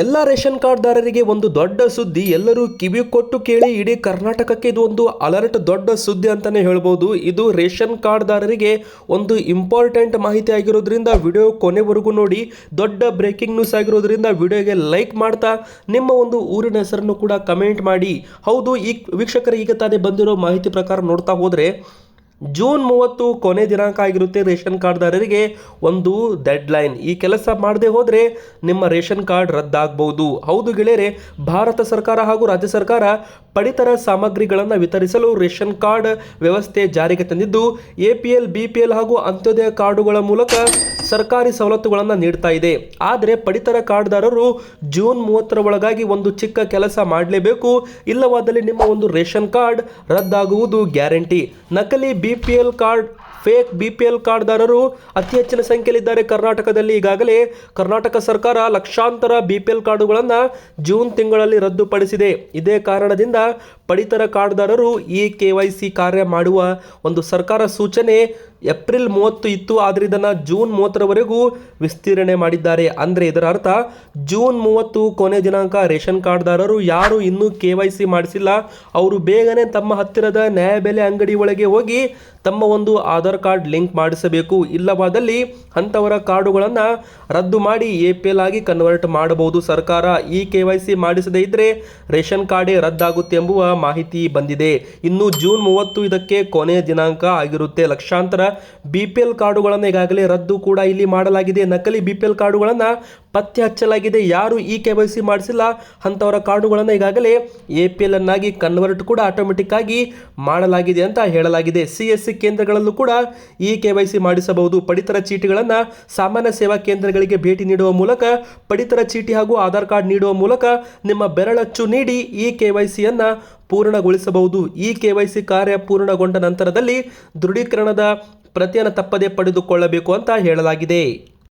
ಎಲ್ಲ ರೇಷನ್ ಕಾರ್ಡ್ದಾರರಿಗೆ ಒಂದು ದೊಡ್ಡ ಸುದ್ದಿ, ಎಲ್ಲರೂ ಕಿವಿ ಕೊಟ್ಟು ಕೇಳಿ ಇಡೀ ಕರ್ನಾಟಕಕ್ಕೆ ಇದು ಒಂದು ಅಲರ್ಟ್ ದೊಡ್ಡ ಸುದ್ದಿ ಅಂತಾನೆ ಹೇಳ್ಬೋದು. ಇದು ರೇಷನ್ ಕಾರ್ಡ್ದಾರರಿಗೆ ಒಂದು ಇಂಪಾರ್ಟೆಂಟ್ ಮಾಹಿತಿ ಆಗಿರೋದ್ರಿಂದ ವಿಡಿಯೋ ಕೊನೆವರೆಗೂ ನೋಡಿ, ದೊಡ್ಡ ಬ್ರೇಕಿಂಗ್ ನ್ಯೂಸ್ ಆಗಿರೋದ್ರಿಂದ ವಿಡಿಯೋಗೆ ಲೈಕ್ ಮಾಡ್ತಾ, ನಿಮ್ಮ ಒಂದು ಊರಿನ ಹೆಸರನ್ನು ಕೂಡ ಕಮೆಂಟ್ ಮಾಡಿ. ಹೌದು, ಈ ವೀಕ್ಷಕರು ಈಗ ತಾನೇ ಬಂದಿರೋ ಮಾಹಿತಿ ಪ್ರಕಾರ ನೋಡ್ತಾ ಹೋದರೆ ಜೂನ್ ಮೂವತ್ತು ಕೊನೆ ದಿನಾಂಕ ಆಗಿರುತ್ತೆ ರೇಷನ್ ಕಾರ್ಡ್ದಾರರಿಗೆ ಒಂದು ಡೆಡ್ ಲೈನ್ ಈ ಕೆಲಸ ಮಾಡದೆ ಹೋದರೆ ನಿಮ್ಮ ರೇಷನ್ ಕಾರ್ಡ್ ರದ್ದಾಗಬಹುದು ಹೌದು ಗೆಳೆಯರೆ, ಭಾರತ ಸರ್ಕಾರ ಹಾಗೂ ರಾಜ್ಯ ಸರ್ಕಾರ ಪಡಿತರ ಸಾಮಗ್ರಿಗಳನ್ನು ವಿತರಿಸಲು ರೇಷನ್ ಕಾರ್ಡ್ ವ್ಯವಸ್ಥೆ ಜಾರಿಗೆ ತಂದಿದ್ದು A P L B P L ಹಾಗೂ ಅಂತ್ಯೋದಯ ಕಾರ್ಡುಗಳ ಮೂಲಕ ಸರ್ಕಾರಿ ಸವಲತ್ತುಗಳನ್ನು ನೀಡ್ತಾ ಇದೆ. ಆದರೆ ಪಡಿತರ ಕಾರ್ಡ್ದಾರರು ಜೂನ್ ಮೂವತ್ತರ ಒಳಗಾಗಿ ಒಂದು ಚಿಕ್ಕ ಕೆಲಸ ಮಾಡಲೇಬೇಕು. ಇಲ್ಲವಾದಲ್ಲಿ ನಿಮ್ಮ ಒಂದು ರೇಷನ್ ಕಾರ್ಡ್ ರದ್ದಾಗುವುದು ಗ್ಯಾರಂಟಿ. ನಕಲಿ B P L card, fake B P L ಕಾರ್ಡ್ದಾರರು ಅತಿ ಹೆಚ್ಚಿನ ಸಂಖ್ಯೆಯಲ್ಲಿದ್ದಾರೆ ಕರ್ನಾಟಕದಲ್ಲಿ. ಈಗಾಗಲೇ ಕರ್ನಾಟಕ ಸರ್ಕಾರ ಲಕ್ಷಾಂತರ ಬಿ ಪಿ ಎಲ್ ಕಾರ್ಡುಗಳನ್ನು ಜೂನ್ ತಿಂಗಳಲ್ಲಿ ರದ್ದುಪಡಿಸಿದೆ. ಇದೇ ಕಾರಣದಿಂದ ಪಡಿತರ ಕಾರ್ಡ್ದಾರರು ಈ ಕೆ ವೈ ಸಿ ಕಾರ್ಯ ಮಾಡುವ ಒಂದು ಸರ್ಕಾರ ಸೂಚನೆ ಏಪ್ರಿಲ್ ಮೂವತ್ತು ಇತ್ತು, ಆದರೆ ಇದನ್ನು ಜೂನ್ ಮೂವತ್ತರವರೆಗೂ ವಿಸ್ತೀರ್ಣೆ ಮಾಡಿದ್ದಾರೆ. ಅಂದರೆ ಇದರ ಅರ್ಥ ಜೂನ್ ಮೂವತ್ತು ಕೊನೆ ದಿನಾಂಕ ರೇಷನ್ ಕಾರ್ಡ್ದಾರರು ಯಾರು ಇನ್ನೂ ಕೆ ವೈ ಸಿ ಮಾಡಿಸಿಲ್ಲ. ಅವರು ಬೇಗನೆ ತಮ್ಮ ಹತ್ತಿರದ ನ್ಯಾಯಬೆಲೆ ಅಂಗಡಿ ಒಳಗೆ ಹೋಗಿ ತಮ್ಮ ಒಂದು ಆಧಾರ್ ಕಾರ್ಡ್ ಲಿಂಕ್ ಮಾಡಿಸಬೇಕು. ಇಲ್ಲವಾದಲ್ಲಿ ಅಂಥವರ ಕಾರ್ಡುಗಳನ್ನು ರದ್ದು ಮಾಡಿ ಎ ಪಿ ಎಲ್ ಆಗಿ ಕನ್ವರ್ಟ್ ಮಾಡಬಹುದು. ಸರ್ಕಾರ ಈ ಕೆ ವೈ ಸಿ ಮಾಡಿಸದೇ ಇದ್ದರೆ ರೇಷನ್ ಕಾರ್ಡೇ ರದ್ದಾಗುತ್ತೆ ಎಂಬುವ ಮಾಹಿತಿ ಬಂದಿದೆ. ಇನ್ನು ಜೂನ್ ಮೂವತ್ತು ಇದಕ್ಕೆ ಕೊನೆಯ ದಿನಾಂಕ ಆಗಿರುತ್ತೆ. ಲಕ್ಷಾಂತರ ಬಿ ಪಿ ಎಲ್ ಕಾರ್ಡುಗಳನ್ನು ಈಗಾಗಲೇ ರದ್ದು ಕೂಡ ಇಲ್ಲಿ ಮಾಡಲಾಗಿದೆ. ನಕಲಿ ಬಿ ಪಿ ಎಲ್ ಕಾರ್ಡುಗಳನ್ನು ಪತ್ತೆ ಹಚ್ಚಲಾಗಿದೆ. ಯಾರು ಇ ಕೆ ವೈ ಸಿ ಮಾಡಿಸಿಲ್ಲ ಅಂಥವರ ಕಾರ್ಡುಗಳನ್ನು ಈಗಾಗಲೇ ಎ ಪಿ ಎಲ್ ಅನ್ನಾಗಿ ಕನ್ವರ್ಟ್ ಕೂಡ ಆಟೋಮೆಟಿಕ್ ಆಗಿ ಮಾಡಲಾಗಿದೆ ಅಂತ ಹೇಳಲಾಗಿದೆ. ಸಿ ಎಸ್ ಸಿ ಕೇಂದ್ರಗಳಲ್ಲೂ ಕೂಡ ಇ ಕೆ ವೈ ಸಿ ಮಾಡಿಸಬಹುದು. ಪಡಿತರ ಚೀಟಿಗಳನ್ನು ಸಾಮಾನ್ಯ ಸೇವಾ ಕೇಂದ್ರಗಳಿಗೆ ಭೇಟಿ ನೀಡುವ ಮೂಲಕ, ಪಡಿತರ ಚೀಟಿ ಹಾಗೂ ಆಧಾರ್ ಕಾರ್ಡ್ ನೀಡುವ ಮೂಲಕ ನಿಮ್ಮ ಬೆರಳಚ್ಚು ನೀಡಿ ಇ ಕೆ ವೈ ಸಿಯನ್ನು ಪೂರ್ಣಗೊಳಿಸಬಹುದು. ಈ ಕೆ ವೈ ಸಿ ಕಾರ್ಯ ಪೂರ್ಣಗೊಂಡ ನಂತರದಲ್ಲಿ ದೃಢೀಕರಣದ ಪ್ರತಿಯನ್ನು ತಪ್ಪದೆ ಪಡೆದುಕೊಳ್ಳಬೇಕು ಅಂತ ಹೇಳಲಾಗಿದೆ.